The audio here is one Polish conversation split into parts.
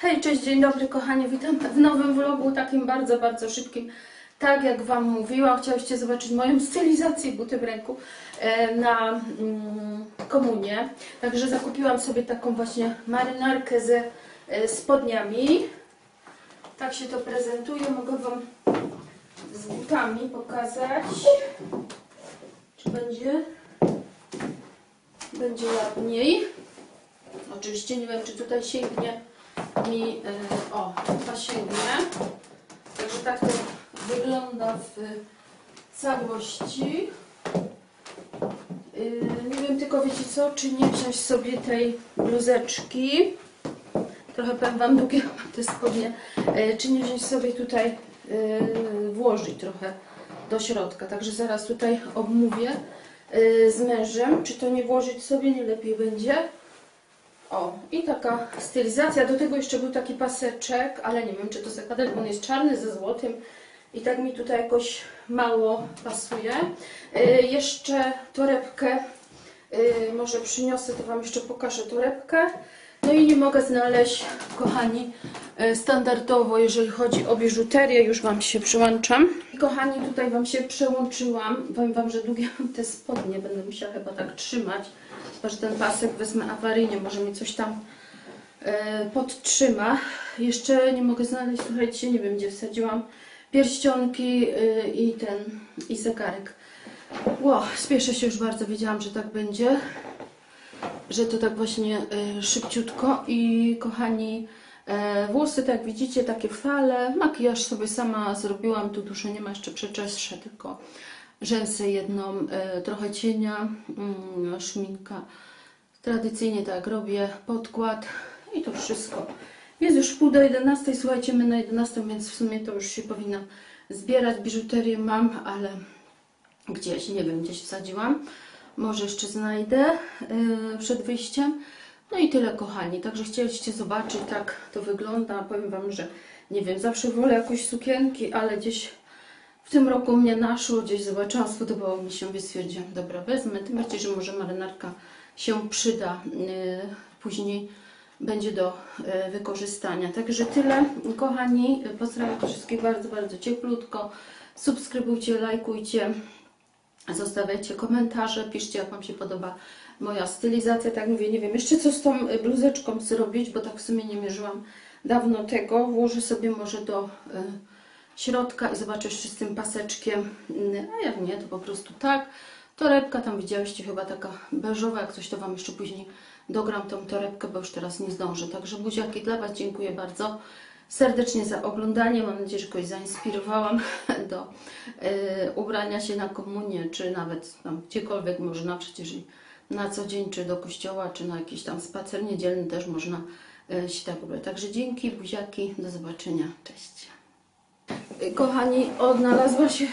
Hej, cześć, dzień dobry kochani, witam w nowym vlogu, takim bardzo, bardzo szybkim. Tak jak Wam mówiłam, chciałyście zobaczyć moją stylizację buty w ręku e, na mm, komunię. Także zakupiłam sobie taką właśnie marynarkę ze e, spodniami. Tak się to prezentuje, mogę Wam z butami pokazać. Czy będzie? Będzie ładniej. Oczywiście nie wiem, czy tutaj sięgnie mi, e, o, chyba sięgnie. Także tak to wygląda w całości. E, Nie wiem tylko, wiecie co, czy nie wziąć sobie tej bluzeczki. Trochę powiem Wam długie te spodnie. E, Czy nie wziąć sobie tutaj, e, włożyć trochę do środka. Także zaraz tutaj obmówię e, z mężem, czy to nie włożyć sobie, nie lepiej będzie. O, i taka stylizacja. Do tego jeszcze był taki paseczek, ale nie wiem, czy to zakładać, bo on jest czarny ze złotym i tak mi tutaj jakoś mało pasuje. Y, jeszcze torebkę, y, może przyniosę, to Wam jeszcze pokażę torebkę. No i nie mogę znaleźć, kochani, y, standardowo, jeżeli chodzi o biżuterię, już Wam się przyłączam. Kochani, tutaj Wam się przełączyłam. Powiem Wam, że długie mam te spodnie, będę musiała chyba tak trzymać. Chyba, że ten pasek wezmę awaryjnie, może mi coś tam e, podtrzyma. Jeszcze nie mogę znaleźć, słuchajcie, nie wiem gdzie wsadziłam pierścionki e, i ten, i zegarek. Ło, spieszę się już bardzo, wiedziałam, że tak będzie. Że to tak właśnie e, szybciutko i kochani, e, włosy tak widzicie, takie fale, makijaż sobie sama zrobiłam, tu dużo nie ma, jeszcze przeczeszę, tylko rzęsę jedną, e, trochę cienia, mm, szminka. Tradycyjnie tak robię, podkład i to wszystko. Jest już pół do 11, słuchajcie, my na 11, więc w sumie to już się powinnam zbierać. Biżuterię mam, ale gdzieś, nie wiem, gdzieś wsadziłam. Może jeszcze znajdę e, przed wyjściem. No i tyle, kochani. Także chcieliście zobaczyć, tak to wygląda. Powiem Wam, że nie wiem, zawsze wolę jakoś sukienki, ale gdzieś w tym roku mnie naszło, gdzieś zobaczyłam, spodobało mi się, więc stwierdziłam, dobra, wezmę. Tym bardziej, że może marynarka się przyda yy, później będzie do yy, wykorzystania. Także tyle, kochani. Pozdrawiam wszystkich bardzo, bardzo cieplutko. Subskrybujcie, lajkujcie, zostawiajcie komentarze, piszcie, jak Wam się podoba moja stylizacja. Tak mówię, nie wiem jeszcze co z tą bluzeczką zrobić, bo tak w sumie nie mierzyłam dawno tego. Włożę sobie może do yy, środka i zobaczę jeszcze z tym paseczkiem, Mm, a jak nie, to po prostu tak. Torebka tam widziałyście chyba taka beżowa, jak coś to Wam jeszcze później dogram tą torebkę, bo już teraz nie zdążę. Także buziaki dla Was, dziękuję bardzo serdecznie za oglądanie. Mam nadzieję, że kogoś zainspirowałam do e, ubrania się na komunię, czy nawet tam gdziekolwiek można, przecież na co dzień, czy do kościoła, czy na jakiś tam spacer niedzielny też można e, się tak ubrać. Także dzięki, buziaki, do zobaczenia, cześć. Kochani, odnalazła się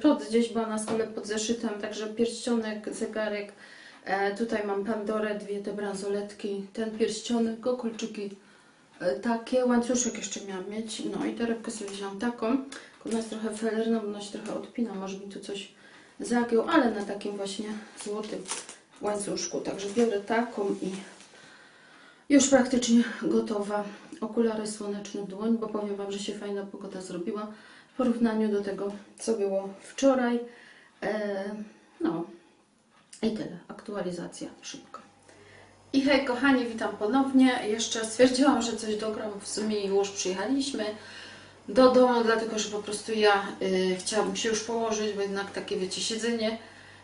plot gdzieś była na stole pod zeszytem, także pierścionek, zegarek. E, tutaj mam Pandorę, dwie te bransoletki, ten pierścionek, gokolczyki e, takie, łańcuszek jeszcze miałam mieć. No i torebkę sobie wzięłam taką. Ona jest trochę felerna, bo ona się trochę odpina, może mi tu coś zagiął, ale na takim właśnie złotym łańcuszku. Także biorę taką i już praktycznie gotowa. Okulary słoneczne dłoń, bo powiem Wam, że się fajna pogoda zrobiła w porównaniu do tego, co było wczoraj. E, no i tyle. Aktualizacja szybko. I hej kochani, witam ponownie. Jeszcze stwierdziłam, że coś dogram. W sumie już przyjechaliśmy do domu, dlatego że po prostu ja y, chciałabym się już położyć, bo jednak takie wiecie, siedzenie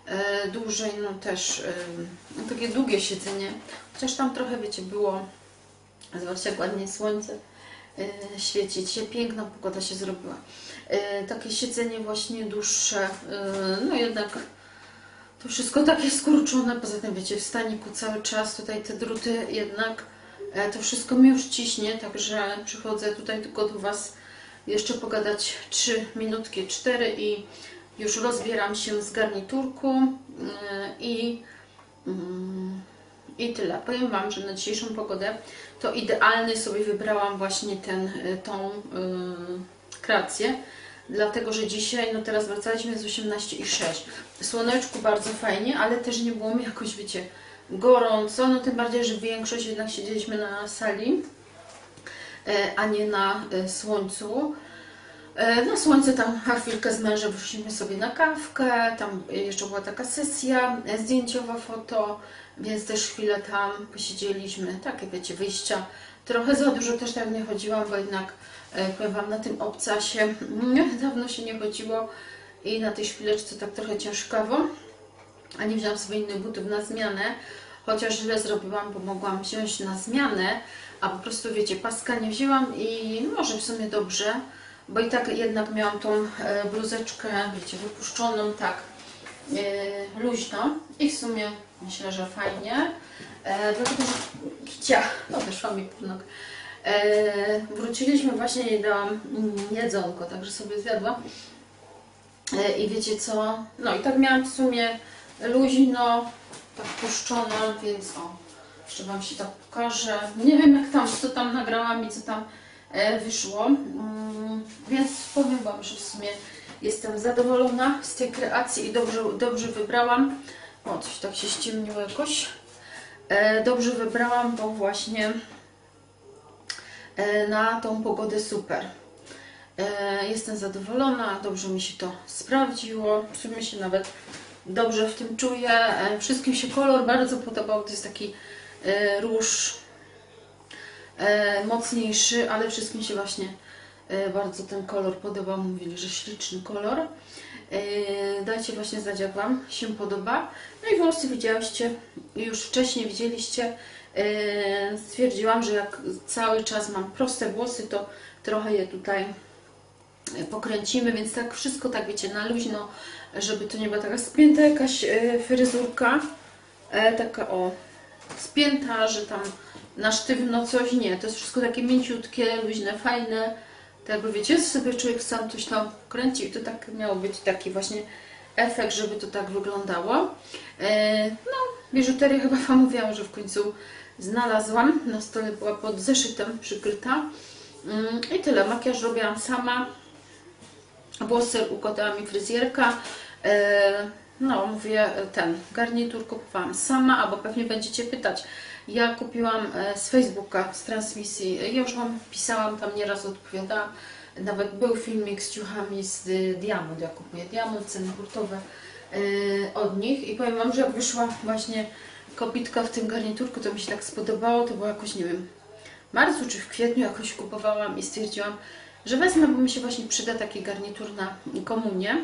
e, dłużej, no też e, no, takie długie siedzenie. Chociaż tam trochę wiecie było, zobaczcie jak ładnie słońce e, świeci. Dzisiaj piękna pogoda się zrobiła. E, takie siedzenie właśnie dłuższe, e, no jednak to wszystko takie skurczone, poza tym wiecie, w staniku cały czas, tutaj te druty jednak, e, to wszystko mi już ciśnie, także przychodzę tutaj tylko do Was jeszcze pogadać 3 minutki, 4 i już rozbieram się z garniturku e, i, mm, i tyle. Powiem Wam, że na dzisiejszą pogodę to idealny sobie wybrałam właśnie ten, e, tą kreację, dlatego że dzisiaj, no teraz wracaliśmy z 18,6. Słoneczku bardzo fajnie, ale też nie było mi jakoś, wiecie, gorąco, no tym bardziej, że większość jednak siedzieliśmy na sali. e, a nie na e, słońcu. E, Na słońce tam na chwilkę z mężem wyszliśmy sobie na kawkę, tam jeszcze była taka sesja zdjęciowa, foto, więc też chwilę tam posiedzieliśmy, takie wiecie, wyjścia. Trochę za dużo też tak nie chodziłam, bo jednak powiem Wam, na tym obcasie dawno się nie chodziło i na tej szpileczce tak trochę ciężkawo, a nie wziąłam sobie innych butów na zmianę, chociaż źle zrobiłam, bo mogłam wziąć na zmianę, a po prostu wiecie, paska nie wzięłam i może w sumie dobrze, bo i tak jednak miałam tą e, bluzeczkę, wiecie, wypuszczoną tak e, luźno i w sumie myślę, że fajnie, e, dlatego, że kicia, odeszła mi. E, wróciliśmy właśnie do mm, jedzonko, także sobie zjadłam. E, I wiecie co? No i tak miałam w sumie luźno, tak puszczoną, więc o, jeszcze Wam się tak pokażę. Nie wiem jak tam, co tam nagrałam i co tam e, wyszło, mm, więc powiem Wam, że w sumie jestem zadowolona z tej kreacji i dobrze, dobrze wybrałam. O, coś tak się ściemniło jakoś. E, dobrze wybrałam, bo właśnie e, na tą pogodę super. E, Jestem zadowolona, dobrze mi się to sprawdziło. W sumie się nawet dobrze w tym czuję. E, Wszystkim się kolor bardzo podobał. To jest taki e, róż e, mocniejszy, ale wszystkim się właśnie e, bardzo ten kolor podobał. Mówili, że śliczny kolor. E, Dajcie właśnie znać, jak Wam się podoba. No i włosy widziałyście, już wcześniej widzieliście. E, Stwierdziłam, że jak cały czas mam proste włosy, to trochę je tutaj pokręcimy, więc tak wszystko tak wiecie na luźno, żeby to nie była taka spięta jakaś e, fryzurka, e, taka o spięta, że tam na sztywno coś, nie, to jest wszystko takie mięciutkie, luźne, fajne, tak jakby wiecie, sobie człowiek sam coś tam kręci i to tak miało być taki właśnie efekt, żeby to tak wyglądało. No, biżuterię chyba Wam mówiłam, że w końcu znalazłam, na stole była pod zeszytem przykryta. Mm, I tyle, makijaż robiłam sama, włosy układała mi fryzjerka. E, No, mówię, ten garnitur kupowałam sama, albo pewnie będziecie pytać. Ja kupiłam e, z Facebooka, z transmisji. Ja już Wam pisałam, tam nieraz odpowiadałam. Nawet był filmik z ciuchami z y, Diamond. Ja kupuję Diamond, ceny hurtowe e, od nich. I powiem Wam, że jak wyszła właśnie kopitka w tym garniturku, to mi się tak spodobało. To było jakoś, nie wiem, w marcu czy w kwietniu jakoś kupowałam i stwierdziłam, że wezmę, bo mi się właśnie przyda taki garnitur na komunię.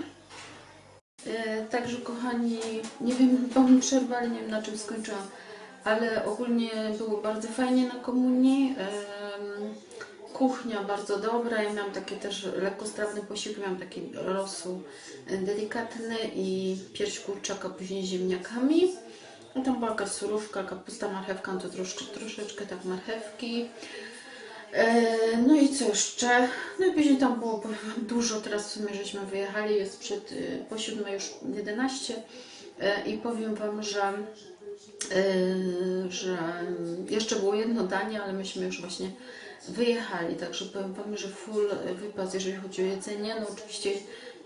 E, Także kochani, nie wiem, mam przerwę, ale nie wiem na czym skończyłam, ale ogólnie było bardzo fajnie na komunii. Em, Kuchnia bardzo dobra, ja miałam takie też lekkostrawne posiłki, miałam taki rosół delikatny i pierś kurczaka, później ziemniakami. No tam była jakaś kapusta, marchewka, no to troszkę, troszeczkę tak marchewki. E, No i co jeszcze? No i później tam było dużo, teraz w sumie żeśmy wyjechali, jest przed, y, po 7 już 11 E, i powiem Wam, że, y, że jeszcze było jedno danie, ale myśmy już właśnie wyjechali, także powiem Wam, że full wypas, jeżeli chodzi o jedzenie, no oczywiście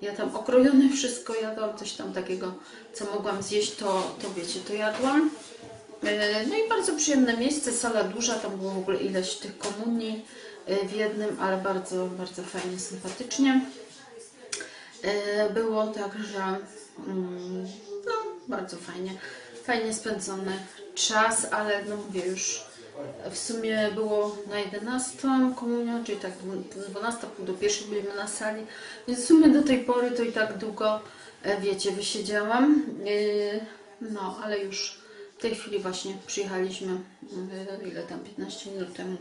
ja tam okrojone wszystko jadłam, coś tam takiego, co mogłam zjeść, to, to wiecie, to jadłam. E, No i bardzo przyjemne miejsce, sala duża, tam było w ogóle ileś tych komunii e, w jednym, ale bardzo, bardzo fajnie, sympatycznie. E, Było także, mm, no bardzo fajnie, fajnie spędzony czas, ale no mówię już, w sumie było na 11 komunia, czyli tak 12, pół do pierwszej byliśmy na sali, więc w sumie do tej pory to i tak długo, e, wiecie, wysiedziałam. E, No, ale już w tej chwili właśnie przyjechaliśmy, ile tam, 15 minut temu,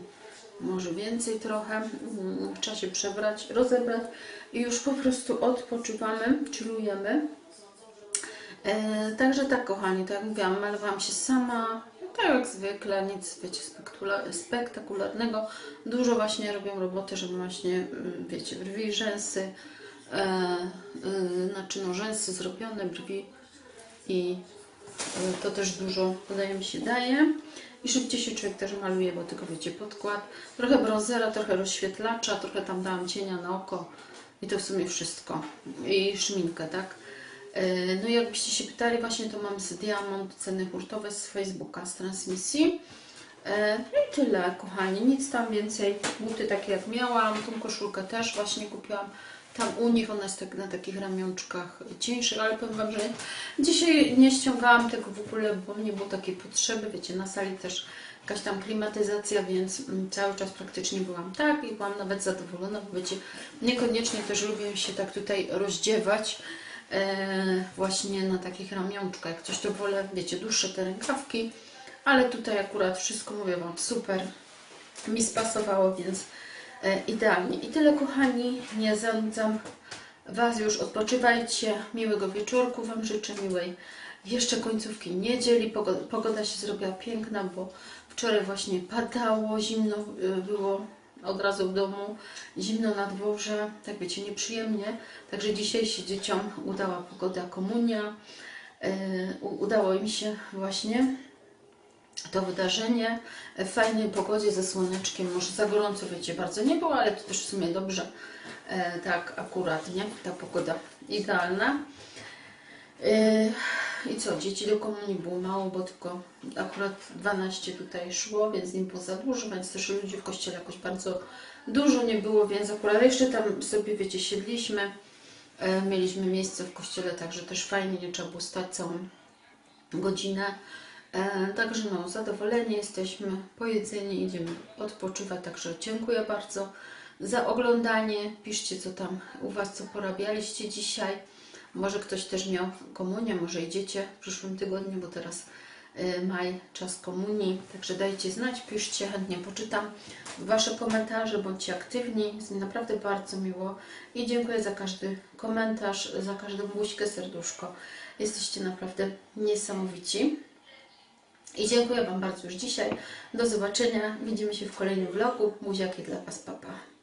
może więcej trochę, mm, w czasie przebrać, rozebrać i już po prostu odpoczywamy, chillujemy. E, także tak, kochani, tak jak mówiłam, malowałam się sama, tak jak zwykle, nic, wiecie, spektakularnego. Dużo właśnie robię roboty, żeby właśnie, mm, wiecie, brwi, rzęsy, e, e, znaczy no rzęsy zrobione, brwi i e, to też dużo, wydaje mi się, daje. I szybciej się człowiek też maluje, bo tylko wiecie, podkład, trochę bronzera, trochę rozświetlacza, trochę tam dałam cienia na oko i to w sumie wszystko. I szminkę, tak? E, No i jakbyście się pytali, właśnie to mam z Diamond ceny hurtowe z Facebooka, z transmisji. E, No i tyle, kochani. Nic tam więcej. Buty takie jak miałam. Tą koszulkę też właśnie kupiłam. Tam u nich ona jest tak, na takich ramionczkach cieńszych, ale powiem Wam, że dzisiaj nie ściągałam tego w ogóle, bo nie było takiej potrzeby. Wiecie, na sali też jakaś tam klimatyzacja, więc mm, cały czas praktycznie byłam tak i byłam nawet zadowolona, bo wiecie, niekoniecznie też lubię się tak tutaj rozdziewać właśnie na takich ramionczkach. Coś to wolę, wiecie, dłuższe te rękawki, ale tutaj akurat wszystko, mówię Wam, super mi spasowało, więc e, idealnie. I tyle, kochani, nie zanudzam Was już, odpoczywajcie, miłego wieczorku Wam życzę, miłej jeszcze końcówki niedzieli. Pogoda, pogoda się zrobiła piękna, bo wczoraj właśnie padało, zimno y, było od razu w domu, zimno na dworze, tak wiecie, nieprzyjemnie. Także dzisiaj się dzieciom udała pogoda, komunia. U- Udało im się właśnie to wydarzenie w fajnej pogodzie ze słoneczkiem. Może za gorąco, wiecie, bardzo nie było, ale to też w sumie dobrze. E, tak, akurat, nie? Ta pogoda idealna. E, I co, dzieci do komunii było mało, bo tylko akurat 12 tutaj szło, więc nie było za dużo, więc też ludzi w kościele jakoś bardzo dużo nie było, więc akurat jeszcze tam sobie, wiecie, siedliśmy. E, mieliśmy miejsce w kościele, także też fajnie, nie trzeba było stać całą godzinę. E, także no, zadowoleni jesteśmy, pojedzeni, idziemy odpoczywać, także dziękuję bardzo za oglądanie. Piszcie, co tam u Was, co porabialiście dzisiaj. Może ktoś też miał komunię, może idziecie w przyszłym tygodniu, bo teraz y, maj, czas komunii. Także dajcie znać, piszcie, chętnie poczytam Wasze komentarze, bądźcie aktywni. Jest mi naprawdę bardzo miło i dziękuję za każdy komentarz, za każdą buźkę, serduszko. Jesteście naprawdę niesamowici. I dziękuję Wam bardzo już dzisiaj. Do zobaczenia. Widzimy się w kolejnym vlogu. Buziaki dla Was, papa.